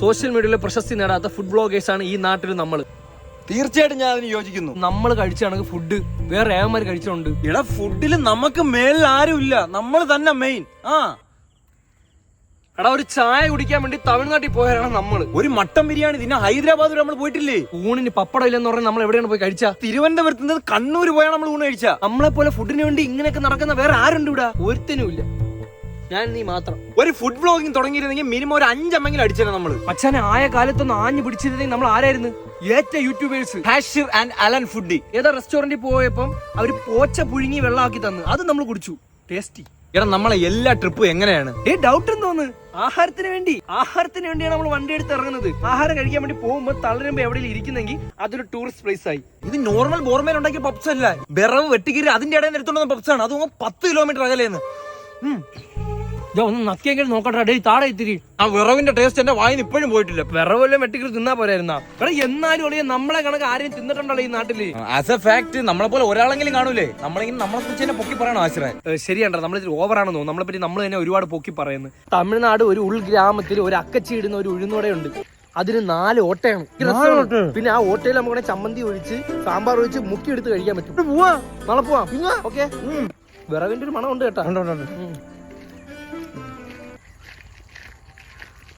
Social മീഡിയയിൽ പ്രശസ്തി നേടാത്ത food bloggers ആണ് ഈ നാട്ടിൽ നമ്മൾ തീർച്ചയായിട്ടും ഞാൻ അതിന് യോജിക്കുന്നു. നമ്മൾ കഴിച്ചാണെങ്കിൽ ഫുഡ് വേറെ ഏവന്മാർ കഴിച്ചുണ്ട്. ഇവിടെ ഫുഡിൽ നമുക്ക് മേലിൽ ആരുമില്ല നമ്മൾ തന്നെ മെയിൻ ആ. എടാ ഒരു ചായ കുടിക്കാൻ വേണ്ടി തമിഴ്നാട്ടിൽ പോയവരാണ് നമ്മൾ ഒരു മട്ടൻ ബിരിയാണി പിന്നെ ഹൈദരാബാദ് നമ്മൾ പോയിട്ടില്ലേ? ഊണിന് പപ്പടം ഇല്ലെന്ന് പറഞ്ഞാൽ നമ്മൾ എവിടെയാണ് പോയി കഴിച്ച? തിരുവനന്തപുരത്ത് നിന്ന് കണ്ണൂർ പോയാണ് നമ്മൾ ഊണ് കഴിച്ച. നമ്മളെ പോലെ ഫുഡിന് വേണ്ടി ഇങ്ങനെയൊക്കെ നടക്കുന്ന വേറെ ആരുണ്ട് ഇവിടെ? ഒരുത്തനും ഇല്ല ഞാൻ നീ മാത്രം. ഒരു ഫുഡ് ബ്ലോഗിംഗ് തുടങ്ങിയിരുന്നെങ്കിൽ മിനിമം ഒരു അഞ്ചെണ്ണെങ്കിലും അടിച്ചേനെ നമ്മൾ. മച്ചാനെ ആയ കാലത്തൊന്നും ആഞ്ഞു പിടിച്ചിരുന്നെങ്കിൽ നമ്മൾ ആരായിരുന്നു? ഏറ്റ YouTubers Hashir and Alan foodie ഏതാ റെസ്റ്റോറന്റിൽ പോയപ്പം അവർ പോച്ച പുഴുങ്ങി വെള്ളമാക്കി തന്നു. അത് നമ്മൾ കുടിച്ചു. ടേസ്റ്റി എടാ നമ്മളെ എല്ലാ ട്രിപ്പും എങ്ങനെയാണ്? ഏ ഡൗട്ട് എന്തോന്ന് ആഹാരത്തിന് വേണ്ടി. ആഹാരത്തിന് വേണ്ടിയാണ് നമ്മൾ വണ്ടി എടുത്ത് ഇറങ്ങുന്നത്. ആഹാരം കഴിക്കാൻ വേണ്ടി പോകുമ്പോൾ തളരുമ്പോ എവിടെയെങ്കിലും ഇരിക്കുന്നെങ്കിൽ അതൊരു ടൂറിസ്റ്റ് പ്ലേസ് ആയി. ഇത് നോർമൽ ബോർമേൽ ഉണ്ടാക്കിയ പപ്സ് അല്ല. വിറവ് വെട്ടിക്കീരി അതിന്റെ ഇടയിൽ നിന്ന് എടുത്തോണ്ട് പപ്സ് ആണ്. അതും പത്ത് കിലോമീറ്റർ അകലെന്ന്. ഞാൻ ഒന്ന് നക്കിയെങ്കിലും നോക്കട്ടെ. ഡേ താഴെ ഇത്തിരി. ആ വിറവിന്റെ ടേസ്റ്റ് എന്റെ വായിന്ന് ഇപ്പോഴും പോയിട്ടില്ല. വിറവല്ലേ വെട്ടിക്കൽ തിന്നാ പോരായിരുന്നാ. എടാ എന്നാലും ഒളിയ നമ്മളെ കണക്ക് ആരെയും തിന്നിട്ടുണ്ടല്ലോ ഈ നാട്ടിൽ. ആസ് എ ഫാക്ട് നമ്മളെ പോലെ ഒരാളെങ്കിലും കാണൂലേ? നമ്മളെങ്കിലും നമ്മളെ കുറിച്ച് തന്നെ പൊക്കി പറയണം ആശ്രയ ശരിയാണ്ടോ? നമ്മൾ ഇതിൽ ഓവറാണെന്ന് തോന്നുന്നു. നമ്മളെ പറ്റി നമ്മൾ തന്നെ ഒരുപാട് പൊക്കി പറയുന്നു. തമിഴ്നാട് ഒരു ഉൾഗ്രാമത്തിൽ ഒരു അക്കച്ചി ഇടുന്ന ഒരു ഉഴുന്നോടെയുണ്ട് അതിന് നാല് ഓട്ടയാണ്. പിന്നെ ആ ഓട്ടയിൽ നമുക്ക് ചമ്മന്തി ഒഴിച്ച് സാമ്പാർ ഒഴിച്ച് മുക്കി എടുത്ത് കഴിക്കാൻ പറ്റും. നാളെ പോവാം. ഓക്കെ? വിറവിന്റെ ഒരു മണം ഉണ്ട് കേട്ടോ.